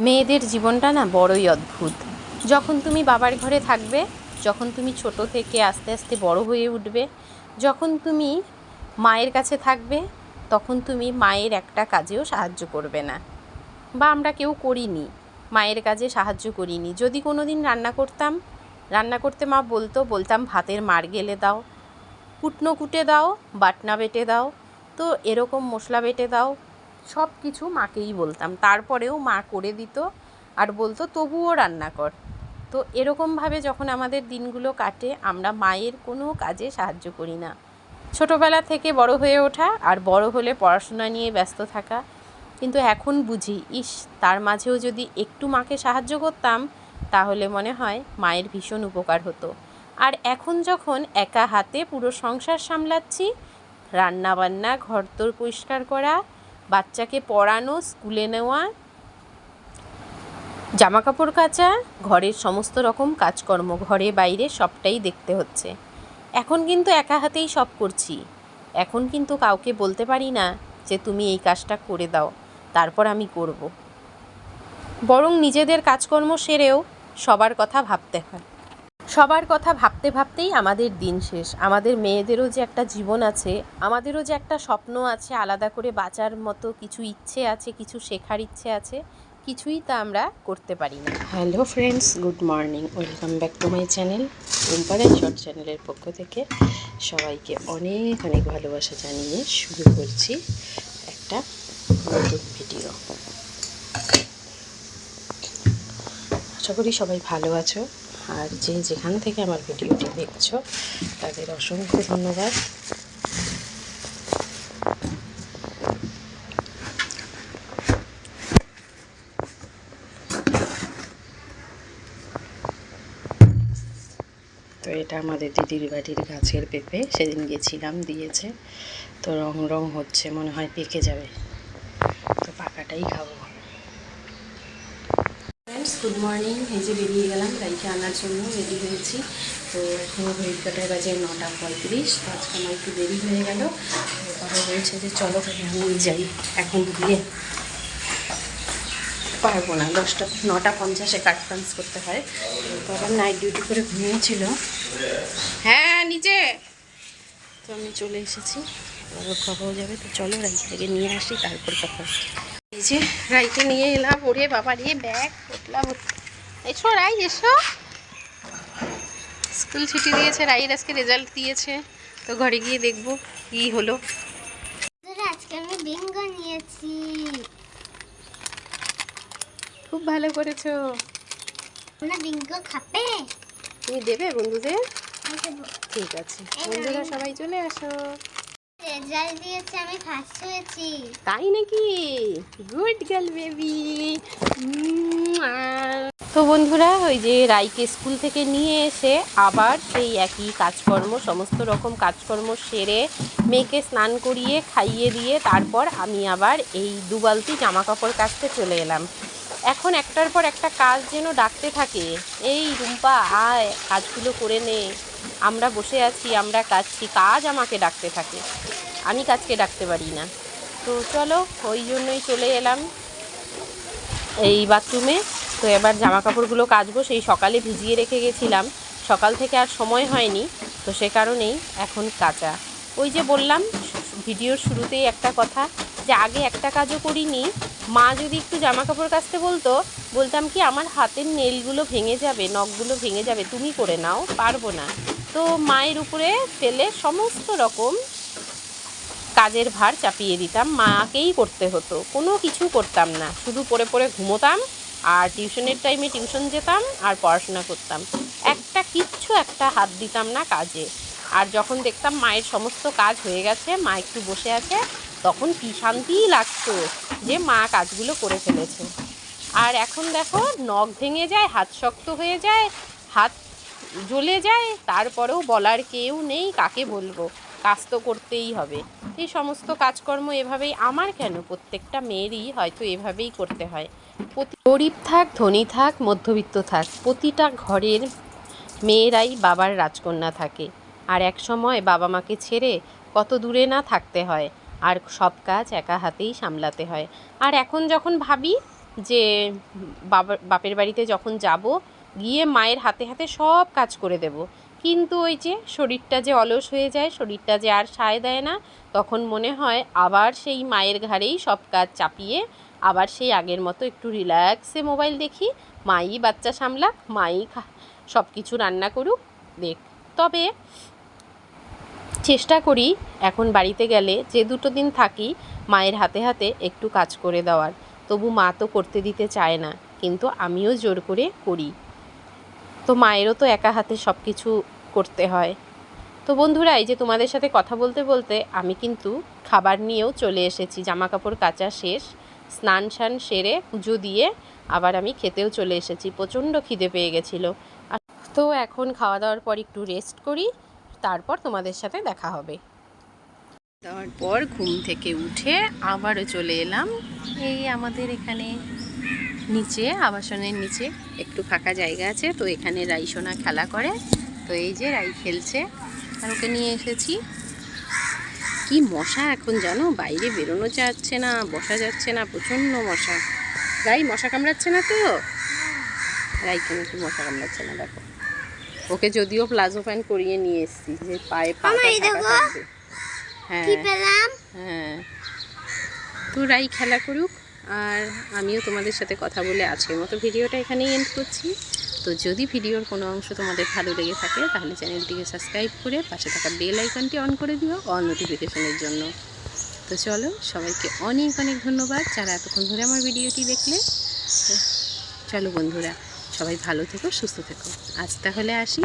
মেয়েদের জীবনটা না বড়ই অদ্ভুত। যখন তুমি বাবার ঘরে থাকবে, যখন তুমি ছোট থেকে আস্তে আস্তে বড় হয়ে উঠবে, যখন তুমি মায়ের কাছে থাকবে, তখন তুমি মায়ের একটা কাজেও সাহায্য করবে না। বা আমরা কেউ করিনি, মায়ের কাজে সাহায্য করিনি। যদি কোনো দিন রান্না করতাম, রান্না করতে মা বলতো, বলতাম, ভাতের মার গেলে দাও, কুটনো কুটে দাও, বাটনা বেটে দাও, তো এরকম মশলা বেটে দাও সব কিছু মাকেই বলতাম। তারপরেও মা করে দিত আর বলতো, তবুও রান্না কর। তো এরকমভাবে যখন আমাদের দিনগুলো কাটে, আমরা মায়ের কোনো কাজে সাহায্য করি না। ছোটোবেলা থেকে বড় হয়ে ওঠা আর বড় হলে পড়াশোনা নিয়ে ব্যস্ত থাকা। কিন্তু এখন বুঝি, ইস, তার মাঝেও যদি একটু মাকে সাহায্য করতাম, তাহলে মনে হয় মায়ের ভীষণ উপকার হতো। আর এখন যখন একা হাতে পুরো সংসার সামলাচ্ছি, রান্নাবান্না ঘর ঘরদোর পরিষ্কার করা বাচ্চাকে পড়ানো, স্কুলে নেওয়া জামা কাপড় কাচা, ঘরের সমস্ত রকম কাজকর্ম, ঘরে বাইরে সবটাই দেখতে হচ্ছে। এখন কিন্তু একা হাতেই সব করছি। এখন কিন্তু কাউকে বলতে পারি না যে, তুমি এই কাজটা করে দাও, তারপর আমি করব। বরং নিজেদের কাজকর্ম সেরেও সবার কথা ভাবতে হয়। সবার কথা ভাবতে ভাবতেই আমাদের দিন শেষ। আমাদের মেয়েদেরও যে একটা জীবন আছে, আমাদেরও যে একটা স্বপ্ন আছে, আলাদা করে বাঁচার মতো কিছু ইচ্ছে আছে, কিছু শেখার ইচ্ছে আছে, কিছুই তা আমরা করতে পারি না hello friends good morning welcome back to my channel রুম্পারাই short চ্যানেলের পক্ষ থেকে সবাইকে অনেক অনেক ভালোবাসা জানিয়ে শুরু করছি একটা নতুন ভিডিও আশা করি সবাই ভালো আছো। আর যে যেখান থেকে আমার ভিডিওটি দেখছ, তাদের অসংখ্য ধন্যবাদ। তো এটা আমাদের দিদির বাড়ির গাছের পেঁপে, সেদিন গেছিলাম, দিয়েছে। তো রং রং হচ্ছে, মনে হয় পেকে যাবে। তো পাকাটাই খাব। ফ্রেন্ডস গুড মর্নিং এই যে বেরিয়ে গেলাম গাড়িকে আনার জন্য রেডি হয়েছি। তো এখন ঘড়ির কাটায় বাজে নটা পঁয়ত্রিশ, তো আজকে আমার একটু দেরি হয়ে গেল। বাবা বলছে যে চলো আমি যাই এখন গিয়ে। পারব না, দশটা, নটা পঞ্চাশে কাট পাঞ্চ করতে হয়। বাবা নাইট ডিউটি করে ঘুমিয়েছিল হ্যাঁ নিচে তো আমি চলে এসেছি। বাবার খবর যাবে, তো চলো রাইট থেকে নিয়ে আসি, তারপর কথা। এই যে রাইতে নিয়ে এলাম ওরে বাবা রে ব্যাগ উঠলাম এসো রাই এসো। স্কুল ছুটি দিয়েছে রাইয়ের আজকে রেজাল্ট দিয়েছে। তো ঘরে গিয়ে দেখব কি হলো। আজকে আমি বিঙ্গো নিয়েছি। খুব ভালো করেছ। তোমরা বিঙ্গো খাবে? তুমি দেবে বন্ধুদের? ঠিক আছে। বন্ধুরা সবাই চলে আসো। তাই নাকি? তো বন্ধুরা, ওই যে রাইকে স্কুল থেকে নিয়ে এসে আবার সেই একই কাজকর্ম, সমস্ত রকম কাজকর্ম সেরে মেয়েকে স্নান করিয়ে, খাইয়ে দিয়ে তারপর আমি আবার এই দুবালতি জামা কাপড় কাচতে চলে এলাম। এখন একটার পর একটা কাজ যেন ডাকতে থাকে। এই রুম্পা, আয়, কাজগুলো করে নে। আমরা বসে আছি, আমরা কাজছি, কাজ আমাকে ডাকতে থাকে। আমি কাজকে ডাকতে পারি না। তো চলো, ওই জন্যই চলে এলাম এই বাথরুমে। তো এবার জামা কাপড়গুলো কাচবো, সেই সকালে ভিজিয়ে রেখে গেছিলাম। সকাল থেকে আর সময় হয়নি, তো সে কারণেই এখন কাচা। ওই যে বললাম, ভিডিওর শুরুতেই একটা কথা যে আগে একটা কাজও করিনি। মা যদি একটু জামা কাপড় কাচতে বলতো বলতাম কি, আমার হাতের নেলগুলো ভেঙে যাবে, নখগুলো ভেঙে যাবে, তুমি করে নাও, পারব না। তো মায়ের উপরে ফেলে সমস্ত রকম কাজের ভার চাপিয়ে দিতাম। মাকেই করতে হতো, কোনো কিছু করতাম না। শুধু পড়ে পরে ঘুমোতাম, আর টিউশনের টাইমে টিউশন যেতাম, আর পড়াশোনা করতাম। একটা কিচ্ছু একটা হাত দিতাম না কাজে। আর যখন দেখতাম মায়ের সমস্ত কাজ হয়ে গেছে, মা একটু বসে আছে, তখন কী শান্তিই লাগতো যে মা কাজগুলো করে ফেলেছে। আর এখন দেখো, নখ ভেঙে যায়, হাত শক্ত হয়ে যায়, হাত জ্বলে যায়, তারপরেও বলার কেউ নেই, কাকে বলব? কাজ তো করতেই হবে। এই সমস্ত কাজকর্ম এভাবেই, আমার কেন? প্রত্যেকটা মেয়েরই হয়তো এভাবেই করতে হয়। গরিব থাক, ধনী থাক, মধ্যবিত্ত থাক, প্রতিটা ঘরের মেয়েরাই বাবার রাজকন্যা থাকে। আর এক সময় বাবা মাকে ছেড়ে কত দূরে না থাকতে হয়, আর সব কাজ একা হাতেই সামলাতে হয়। আর এখন যখন ভাবি যে বাবা বাপের বাড়িতে যখন যাব, গিয়ে মায়ের হাতে হাতে সব কাজ করে দেব। কিন্তু ওই যে শরীরটা যে অলস হয়ে যায়, শরীরটা যে আর সায় দেয় না, তখন মনে হয় আবার সেই মায়ের ঘাড়েই সব কাজ চাপিয়ে, আবার সেই আগের মতো একটু রিল্যাক্সে মোবাইল দেখি, মাই বাচ্চা সামলাক, মাই সব কিছু রান্না করুক, দেখ। তবে চেষ্টা করি এখন বাড়িতে গেলে যে দুটো দিন থাকি, মায়ের হাতে হাতে একটু কাজ করে দেওয়ার। তবু মা তো করতে দিতে চায় না, কিন্তু আমিও জোর করে করি। তো মায়েরও তো একা হাতে সব কিছু করতে হয়। তো বন্ধুরা, এই যে তোমাদের সাথে কথা বলতে বলতে আমি কিন্তু খাবার নিয়েও চলে এসেছি। জামা কাপড় কাচা শেষ, স্নান সান সেরে পুজো দিয়ে আবার আমি খেতেও চলে এসেছি। প্রচণ্ড খিদে পেয়ে গেছিল। তো এখন খাওয়া দাওয়ার পর একটু রেস্ট করি, তারপর তোমাদের সাথে দেখা হবে। দেওয়ার পর ঘুম থেকে উঠে আবারও চলে এলাম এই আমাদের এখানে নিচে আবাসনের নিচে। একটু ফাঁকা জায়গা আছে তো এখানে রাইসোনা খেলা করে। তো এই যে রাই খেলছে আর ওকে নিয়ে এসেছি। কি মশা এখন জানো? বাইরে বেরোনো যাচ্ছে না বসা যাচ্ছে না প্রচণ্ড মশা। রাই মশা কামড়াচ্ছে না তো? রাই কেন একটু মশা কামড়াচ্ছে না দেখো। ওকে যদিও প্লাজো প্যান্ট করিয়ে নিয়ে এসেছি যে পায়ে পাটা কি পেলাম? হ্যাঁ। তো রাই খেলা করুক। আর আমিও তোমাদের সাথে কথা বলে আজকের মতো ভিডিওটা এখানেই এন্ড করছি। তো যদি ভিডিওর কোনো অংশ তোমাদের ভালো লেগে থাকে তাহলে চ্যানেলটিকে সাবস্ক্রাইব করে পাশে থাকা বেল আইকনটি অন করে দিও অল নোটিফিকেশনের জন্য। তো চলো সবাইকে অনেক অনেক ধন্যবাদ। যারা এতক্ষণ ধরে আমার ভিডিওটি দেখলে তো চলো বন্ধুরা সবাই ভালো থেকো সুস্থ থেকো। আজ তাহলে আসি।